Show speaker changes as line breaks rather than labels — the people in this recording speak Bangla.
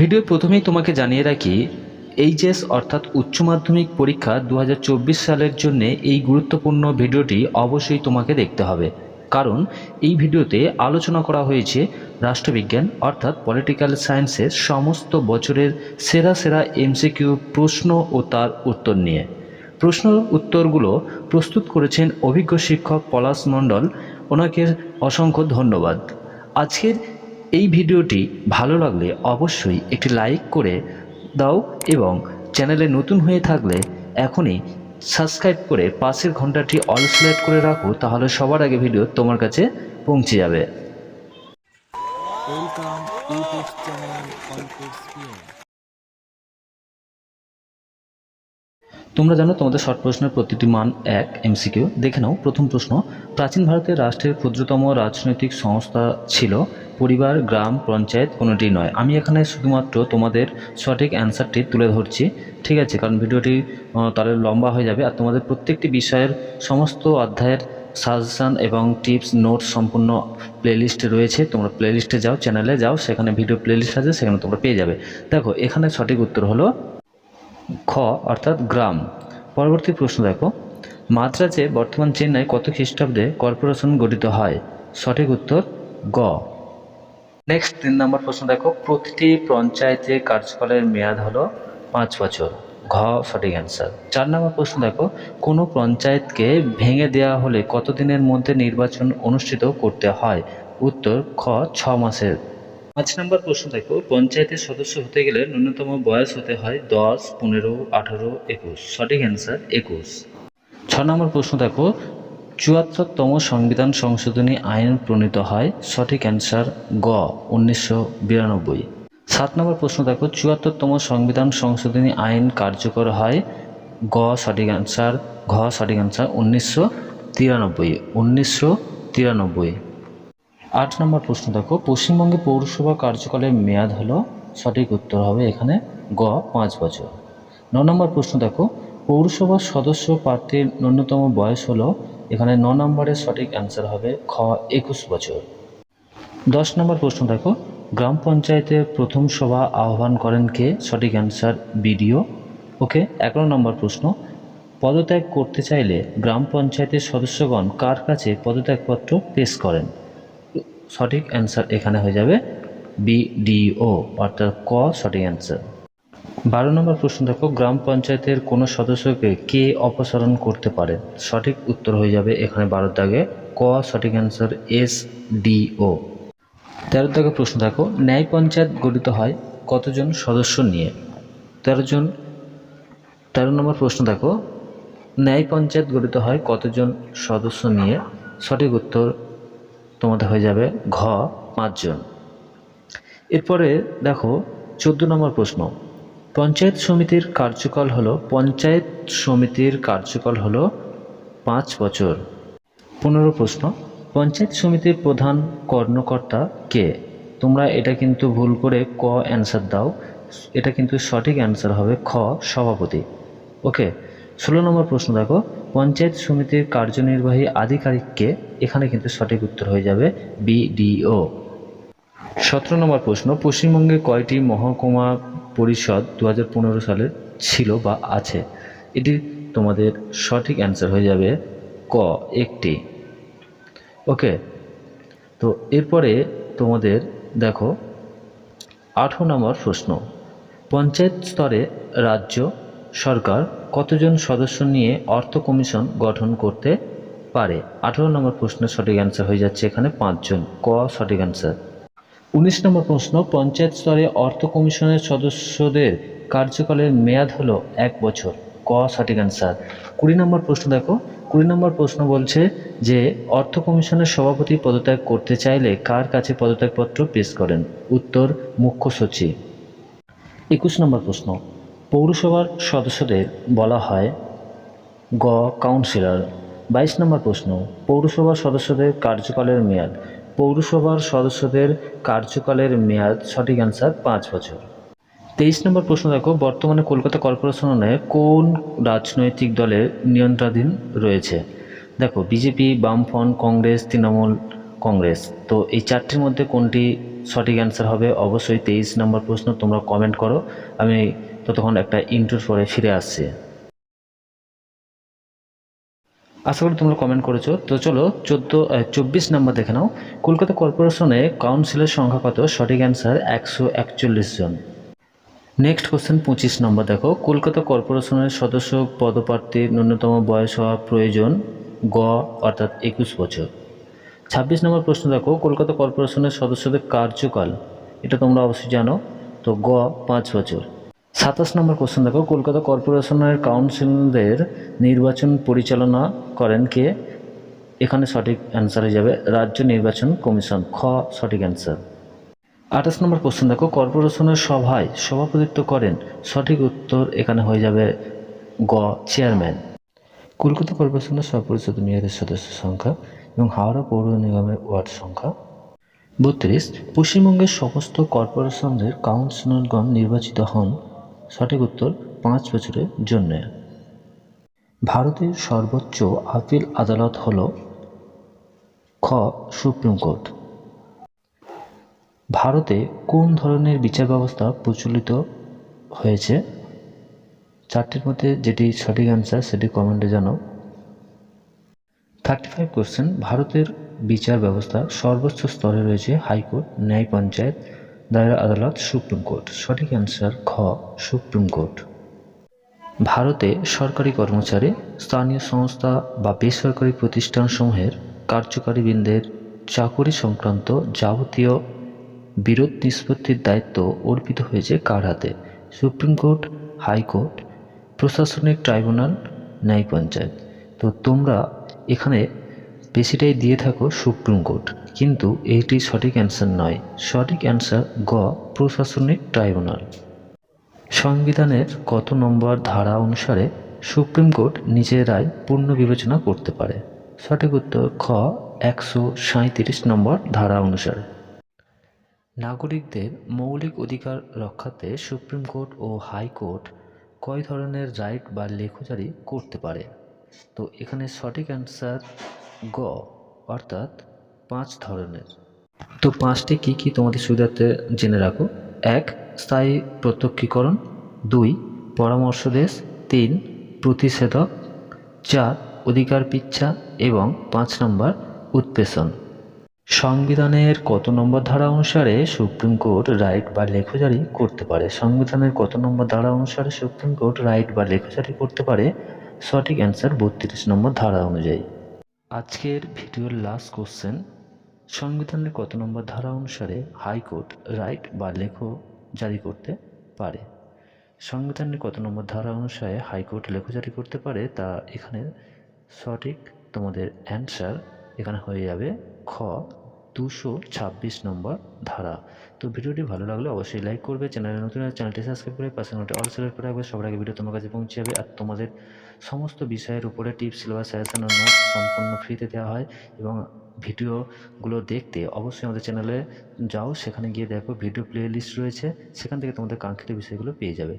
ভিডিও প্রথমেই তোমাকে জানিয়ে রাখি, এইচএস অর্থাৎ উচ্চ মাধ্যমিক পরীক্ষা দু হাজার চব্বিশ সালের জন্য এই গুরুত্বপূর্ণ ভিডিওটি অবশ্যই তোমাকে দেখতে হবে। কারণ এই ভিডিওতে আলোচনা করা হয়েছে রাষ্ট্রবিজ্ঞান অর্থাৎ পলিটিক্যাল সায়েন্সের সমস্ত বছরের সেরা সেরা এমসিকিউ প্রশ্ন ও তার উত্তর নিয়ে। প্রশ্ন উত্তরগুলো প্রস্তুত করেছেন অভিজ্ঞ শিক্ষক পলাশ মণ্ডল। ওনাকে অসংখ্য ধন্যবাদ। আজকের এই ভিডিওটি ভালো লাগলে অবশ্যই একটি লাইক করে দাও এবং চ্যানেলে নতুন হয়ে থাকলে এখনই সাবস্ক্রাইব করে পাশের ঘন্টাটি অল সিলেক্ট করে রাখো, তাহলে সবার আগে ভিডিও তোমার কাছে পৌঁছে যাবে।
ওয়েলকাম ইউটিউব চ্যানেল
তোমরা জানো তোমাদের শর্ট প্রশ্নের প্রতিটি মান এক এমসিকিউ দেখে নাও, প্রথম প্রশ্ন, প্রাচীন ভারতের রাষ্ট্রের ক্ষুদ্রতম রাজনৈতিক সংস্থা ছিল পরিবার, গ্রাম, পঞ্চায়েত কোনোটি নয়। আমি এখানে শুধুমাত্র তোমাদের সঠিক অ্যান্সারটি তুলে ধরছি, ঠিক আছে? কারণ ভিডিওটি তাহলে লম্বা হয়ে যাবে। আর তোমাদের প্রত্যেকটি বিষয়ের সমস্ত অধ্যায়ের সাজেশান এবং টিপস, নোটস সম্পূর্ণ প্লেলিস্টে রয়েছে। তোমরা প্লেলিস্টে যাও, চ্যানেলে যাও, সেখানে ভিডিও প্লেলিস্ট আছে, সেখানে তোমরা পেয়ে যাবে। দেখো, এখানে সঠিক উত্তর হলো খ, অর্থাৎ গ্রাম। পরবর্তী প্রশ্ন দেখো। মাদ্রাজে বর্তমান চেন্নাই কত খ্রিস্টাব্দে কর্পোরেশন গঠিত হয়? সঠিক উত্তর, গ। নেক্সট তিন নম্বর প্রশ্ন দেখো। প্রতিটি পঞ্চায়েতে কার্যকালের মেয়াদ হলো পাঁচ বছর। ঘ, সঠিক অ্যান্সার। চার নম্বর প্রশ্ন দেখো। কোনো পঞ্চায়েতকে ভেঙে দেওয়া হলে কতদিনের মধ্যে নির্বাচন অনুষ্ঠিত করতে হয়? উত্তর, খ, ছ মাসের। পাঁচ নম্বর প্রশ্ন দেখো, পঞ্চায়েতের সদস্য হতে গেলে ন্যূনতম বয়স হতে হয় দশ, পনেরো, আঠারো, একুশ। সঠিক অ্যান্সার একুশ। ছ নম্বর প্রশ্ন দেখো, চুয়াত্তরতম সংবিধান সংশোধনী আইন প্রণীত হয়, সঠিক অ্যান্সার গ, উনিশশো বিরানব্বই। সাত নম্বর প্রশ্ন দেখো, চুয়াত্তরতম সংবিধান সংশোধনী আইন কার্যকর হয়, গ, সঠিক অ্যান্সার ঘ, সঠিক অ্যান্সার উনিশশো তিরানব্বই উনিশশো তিরানব্বই। আট নম্বর প্রশ্ন দেখো, পশ্চিমবঙ্গে পৌরসভা কার্যকালের মেয়াদ হলো সঠিক উত্তর হবে এখানে গ, পাঁচ বছর। ন নম্বর প্রশ্ন দেখো, পৌরসভার সদস্য প্রার্থীর ন্যূনতম বয়স হলো এখানে ন নম্বরের সঠিক অ্যান্সার হবে খ, একুশ বছর। দশ নম্বর প্রশ্ন দেখো, গ্রাম পঞ্চায়েতের প্রথম সভা আহ্বান করেন কে? সঠিক অ্যান্সার বিডিও। ওকে, এগারো নম্বর প্রশ্ন, পদত্যাগ করতে চাইলে গ্রাম পঞ্চায়েতের সদস্যগণ কার কাছে পদত্যাগপত্র পেশ করেন? সঠিক অ্যান্সার এখানে হয়ে যাবে বিডিও অর্থাৎ ক সঠিক অ্যান্সার বারো নম্বর প্রশ্ন দেখো, গ্রাম পঞ্চায়েতের কোনো সদস্যকে কে অপসারণ করতে পারে? সঠিক উত্তর হয়ে যাবে এখানে বারো দাগে, ক সঠিক অ্যান্সার এস ডিও তেরো দাগে প্রশ্ন দেখো, ন্যায় পঞ্চায়েত গঠিত হয় কতজন সদস্য নিয়ে? তেরো জন। তেরো নম্বর প্রশ্ন দেখো, ন্যায় পঞ্চায়েত গঠিত হয় কতজন সদস্য নিয়ে? সঠিক উত্তর তোমাদের হয়ে যাবে ঘ, পাঁচজন। এরপরে দেখো চোদ্দ নম্বর প্রশ্ন। পঞ্চায়েত সমিতির কার্যকাল হলো, পঞ্চায়েত সমিতির কার্যকাল হলো পাঁচ বছর। পনেরো প্রশ্ন। পঞ্চায়েত সমিতির প্রধান কর্মকর্তা কে? তোমরা এটা কিন্তু ভুল করে ক অ্যান্সার দাও। এটা কিন্তু সঠিক অ্যান্সার হবে খ, সভাপতি। ওকে, ষোলো নম্বর প্রশ্ন দেখো। পঞ্চায়েত সমিতির কার্যনির্বাহী আধিকারিককে এখানে কিন্তু সঠিক উত্তর হয়ে যাবে বিডিও। সতেরো নম্বর প্রশ্ন, পশ্চিমবঙ্গে কয়টি মহকুমা পরিষদ দু হাজার পনেরো সালে ছিল বা আছে? এটি তোমাদের সঠিক অ্যান্সার হয়ে যাবে ক, একটি। ওকে, তো এরপরে তোমাদের দেখো, আঠেরো নম্বর প্রশ্ন, পঞ্চায়েত স্তরে রাজ্য সরকার কতজন সদস্য নিয়ে অর্থ কমিশন গঠন করতে পারে? আঠেরো নম্বর প্রশ্নের সঠিক অ্যান্সার হয়ে যাচ্ছে এখানে পাঁচজন। ক, সঠিক অ্যান্সার উনিশ নম্বর প্রশ্ন, পঞ্চায়েত স্তরে অর্থ কমিশনের সদস্যদের কার্যকালের মেয়াদ হলো এক বছর। ক, সঠিক অ্যান্সার কুড়ি নম্বর প্রশ্ন দেখো। কুড়ি নম্বর প্রশ্ন বলছে যে, অর্থ কমিশনের সভাপতি পদত্যাগ করতে চাইলে কার কাছে পদত্যাগপত্র পেশ করেন? উত্তর, মুখ্য সচিব। একুশ নম্বর প্রশ্ন পৌরসভার সদস্যদের বলা হয় গ কাউন্সিলর। বাইশ নম্বর প্রশ্ন, পৌরসভার সদস্যদের কার্যকালের মেয়াদ। পৌরসভার সদস্যদের কার্যকালের মেয়াদ সঠিক অ্যান্সার পাঁচ বছর। তেইশ নম্বর প্রশ্ন দেখো, বর্তমানে কলকাতা কর্পোরেশনে কোন রাজনৈতিক দলের নিয়ন্ত্রণাধীন রয়েছে? দেখো, বিজেপি, বামফ্রন্ট, কংগ্রেস, তৃণমূল কংগ্রেস। তো এই চারটির মধ্যে কোনটি সঠিক অ্যান্সার হবে? অবশ্যই তেইশ নম্বর প্রশ্ন তোমরা কমেন্ট করো। আমি ততক্ষণ একটা ইন্টার পরে ফিরে আসছে। আশা করি তোমরা কমেন্ট করেছ। তো চলো, চোদ্দ চব্বিশ নম্বর দেখে নাও। কলকাতা কর্পোরেশনে কাউন্সিলের সংখ্যা কত সঠিক অ্যান্সার একশো একচল্লিশ জন। নেক্সট কোশ্চেন পঁচিশ নম্বর দেখো। কলকাতা কর্পোরেশনের সদস্য পদপ্রার্থীর ন্যূনতম বয়স হওয়া প্রয়োজন গ, অর্থাৎ একুশ বছর। ছাব্বিশ নম্বর প্রশ্ন দেখো। কলকাতা কর্পোরেশনের সদস্যদের কার্যকাল, এটা তোমরা অবশ্যই জানো। তো গ, পাঁচ বছর। সাতাশ নম্বর কোশ্চেন দেখো, কলকাতা কর্পোরেশনের কাউন্সিলদের নির্বাচন পরিচালনা করেন কে? এখানে সঠিক অ্যান্সার হয়ে যাবে, রাজ্য নির্বাচন কমিশন, খ, সঠিক অ্যান্সার আঠাশ নম্বর কোশ্চেন দেখো, কর্পোরেশনের সভায় সভাপতিত্ব করেন, সঠিক উত্তর এখানে হয়ে যাবে গ চেয়ারম্যান কলকাতা কর্পোরেশনের সপরিচিত মেয়রের সদস্য সংখ্যা এবং হাওড়া পৌর নিগমের ওয়ার্ড সংখ্যা। বত্রিশ, পশ্চিমবঙ্গের সমস্ত কর্পোরেশনদের কাউন্সিলরগণ নির্বাচিত হন সঠিক উত্তর পাঁচ বছরের জন্য। ভারতের সর্বোচ্চ আপিল আদালত হল খ, সুপ্রিম কোর্ট। ভারতে কোন ধরনের বিচার ব্যবস্থা প্রচলিত হয়েছে? চারটির মধ্যে যেটি সঠিক অ্যান্সার সেটি কমেন্টে জানাও। থার্টি ফাইভ কোশ্চেন ভারতের বিচার ব্যবস্থা সর্বোচ্চ স্তরে রয়েছে হাইকোর্ট, ন্যায় পঞ্চায়েত দায়রা আদালত সুপ্রিম কোর্ট। সঠিক অ্যান্সার খ, সুপ্রিম কোর্ট। ভারতে সরকারি কর্মচারী, স্থানীয় সংস্থা বা বেসরকারি প্রতিষ্ঠানসমূহের কার্যকারীবৃন্দের চাকুরি সংক্রান্ত যাবতীয় বিরোধ নিষ্পত্তির দায়িত্ব অর্পিত হয়েছে কার হাতে? সুপ্রিম কোর্ট, হাইকোর্ট, প্রশাসনিক ট্রাইব্যুনাল ন্যায় পঞ্চায়েত তো তোমরা এখানে বেশিটাই দিয়ে থাকো সুপ্রিম কোর্ট। কিন্তু এইটি সঠিক অ্যান্সার নয়। সঠিক অ্যান্সার গ, প্রশাসনিক ট্রাইব্যুনাল। সংবিধানের কত নম্বর ধারা অনুসারে সুপ্রিম কোর্ট নিজের রায় পূর্ণ বিবেচনা করতে পারে? সঠিক উত্তর খ, একশো সাঁইত্রিশ নম্বর ধারা অনুসারে। নাগরিকদের মৌলিক অধিকার রক্ষাতে সুপ্রিম কোর্ট ও হাইকোর্ট কয় ধরনের রাইট বা লেখজারি করতে পারে? তো এখানে সঠিক অ্যান্সার গ, অর্থাৎ পাঁচ ধরনের। তো পাঁচটি কী কী তোমাদের সুবিধার্থে জেনে রাখো? এক, স্থায়ী প্রত্যক্ষীকরণ। দুই পরামর্শদেশ তিন, প্রতিষেধক। চার, অধিকার পিচ্ছা। এবং পাঁচ নম্বর, উৎপেষণ। সংবিধানের কত নম্বর ধারা অনুসারে সুপ্রিম কোর্ট রাইট বা লেখজারি করতে পারে? সংবিধানের কত নম্বর ধারা অনুসারে সুপ্রিম কোর্ট রাইট বা লেখজারি করতে পারে? সঠিক অ্যান্সার বত্রিশ নম্বর ধারা অনুযায়ী। আজকের ভিডিওর লাস্ট কোশ্চেন সংবিধানের কত নম্বর ধারা অনুসারে হাইকোর্ট রাইট বা লেখ জারি করতে পারে? সংবিধানের কত নম্বর ধারা অনুসারে হাইকোর্ট লেখ জারি করতে পারে? তা এখানে সঠিক তোমাদের অ্যান্সার এখানে হয়ে যাবে খ। দুশো ছাব্বিশ নম্বর ধারা। তো ভিডিওটি ভালো লাগলে অবশ্যই লাইক করবে, চ্যানেলে নতুন চ্যানেলটি সাবস্ক্রাইব করে পাশে নোটে অল সিলেক্ট করে রাখবে, সবার আগে ভিডিও তোমার কাছে পৌঁছে যাবে। আর তোমাদের সমস্ত বিষয়ের উপরে টিপস সিলেবাস সাজেশন নোট সম্পূর্ণ ফ্রিতে দেওয়া হয় এবং ভিডিওগুলো দেখতে অবশ্যই আমাদের চ্যানেলে যাও, সেখানে গিয়ে দেখো ভিডিও প্লে লিস্ট রয়েছে, সেখান থেকে তোমাদের কাঙ্ক্ষিত বিষয়গুলো পেয়ে যাবে।